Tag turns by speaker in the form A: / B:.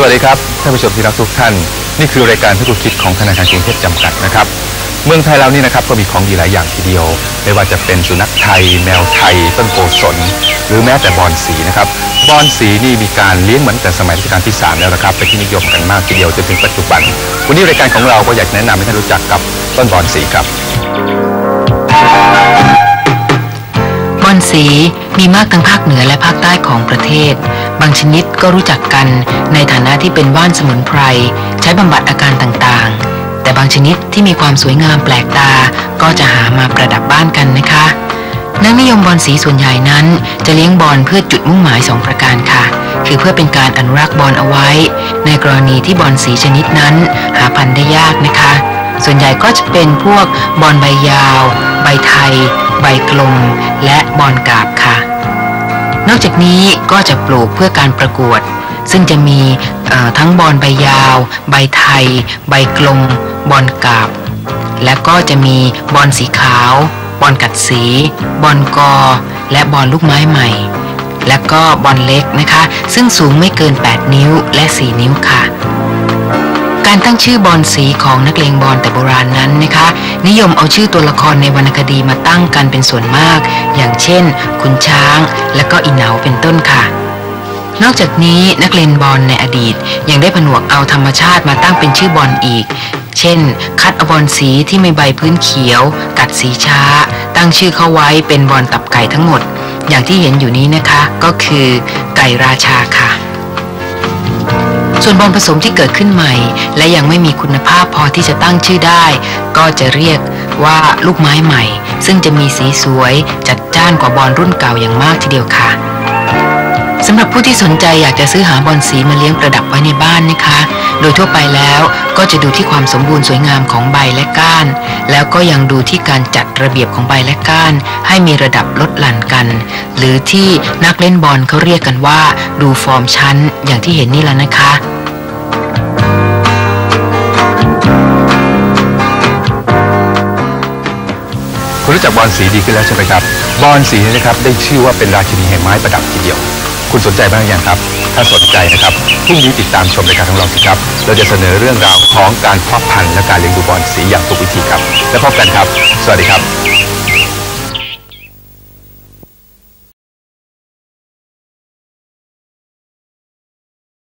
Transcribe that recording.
A: สวัสดีครับท่านผู้ชมที่รักทุกท่าน นี่คือรายการทุกคิดของธนาคารกรุงเทพจำกัดนะครับ เมืองไทยเรานี่นะครับก็มีของดีหลายอย่างทีเดียว ไม่ว่าจะเป็นสุนัขไทย แมวไทย ต้นโกศลหรือแม้แต่บอนสีนะครับบอนสีนี่มีการเลี้ยงเหมือนแต่สมัยรัชกาลที่ 3 แล้วนะครับเป็นที่นิยมกันมากทีเดียวจนถึงปัจจุบัน วันนี้รายการของเราก็อยากแนะนำให้ท่านรู้จักกับต้นบอนสีครับ
B: บอนสีมีมากทั้งภาคเหนือและภาคใต้ของประเทศ บางชนิดก็รู้จักกันในฐานะที่เป็นว่านสมุนไพร ใช้บำบัดอาการต่างๆ แต่บางชนิดที่มีความสวยงามแปลกตา ก็จะหามาประดับบ้านกันนะคะนักนิยมบอลสีส่วนใหญ่นั้น จะเลี้ยงบอลเพื่อจุดมุ่งหมาย 2 ประการค่ะ คือเพื่อเป็นการอนุรักษ์บอลเอาไว้ ในกรณีที่บอลสีชนิดนั้น หาพันธุ์ได้ยากนะคะ ส่วนใหญ่ก็จะเป็นพวกบอลใบยาว ใบไทย ใบกลม และบอลกาบค่ะ นอกจากนี้ก็จะปลูกเพื่อการประกวด ซึ่งจะมีทั้งบอลใบยาว ใบไทย ใบกลม บอลกาบ และก็จะมีบอลสีขาว บอลกัดสี บอลกอ และบอลลูกไม้ใหม่ และก็บอลเล็กนะคะ ซึ่งสูงไม่เกิน 8 นิ้วและ 4 นิ้วค่ะ การตั้งชื่อบอลสีของนักเลงบอลแต่โบราณนั้นนะคะ นิยมเอาชื่อตัวละครในวรรณคดีมาตั้งกันเป็นส่วนมาก อย่างเช่น ขุนช้าง และก็อีเหนาเป็นต้นค่ะ นอกจากนี้นักเลงบอลในอดีต ยังได้ผนวกเอาธรรมชาติมาตั้งเป็นชื่อบอลอีก เช่น คัดอบอลสีที่มีใบพื้นเขียว กัดสีช้า ตั้งชื่อเข้าไว้เป็นบอลตับไก่ทั้งหมด อย่างที่เห็นอยู่นี้นะคะ ก็คือ ไก่ราชาค่ะ ส่วนบอลผสมที่เกิดขึ้นใหม่ และยังไม่มีคุณภาพพอที่จะตั้งชื่อได้ ก็จะเรียกว่าลูกไม้ใหม่ ซึ่งจะมีสีสวยจัดจ้านกว่าบอลรุ่นเก่าอย่างมากทีเดียวค่ะสำหรับผู้ที่สนใจอยากจะซื้อหาบอลสีมาเลี้ยงประดับไว้ในบ้านนะคะ โดยทั่วไปแล้วก็จะดูที่ความสมบูรณ์สวยงามของใบและก้าน แล้วก็ยังดูที่การจัดระเบียบของใบและก้าน ให้มีระดับลดหลั่นกัน หรือที่นักเล่นบอลเขาเรียกกันว่า ดูฟอร์มชั้นอย่างที่เห็นนี่แหละนะคะ
A: คุณรู้จักบอลสีดีขึ้นแล้วใช่ไหมครับ บอลสีนี่นะครับได้ชื่อว่าเป็นราชินีแห่งไม้ประดับทีเดียว คุณสนใจบ้างหรือยังครับ ถ้าสนใจนะครับพรุ่งนี้ติดตามชมรายการของเราสิครับ เราจะเสนอเรื่องราวของการเพาะพันธุ์และการเลี้ยงดูบอลสีอย่างถูกวิธีครับ แล้วพบกันครับ สวัสดีครับ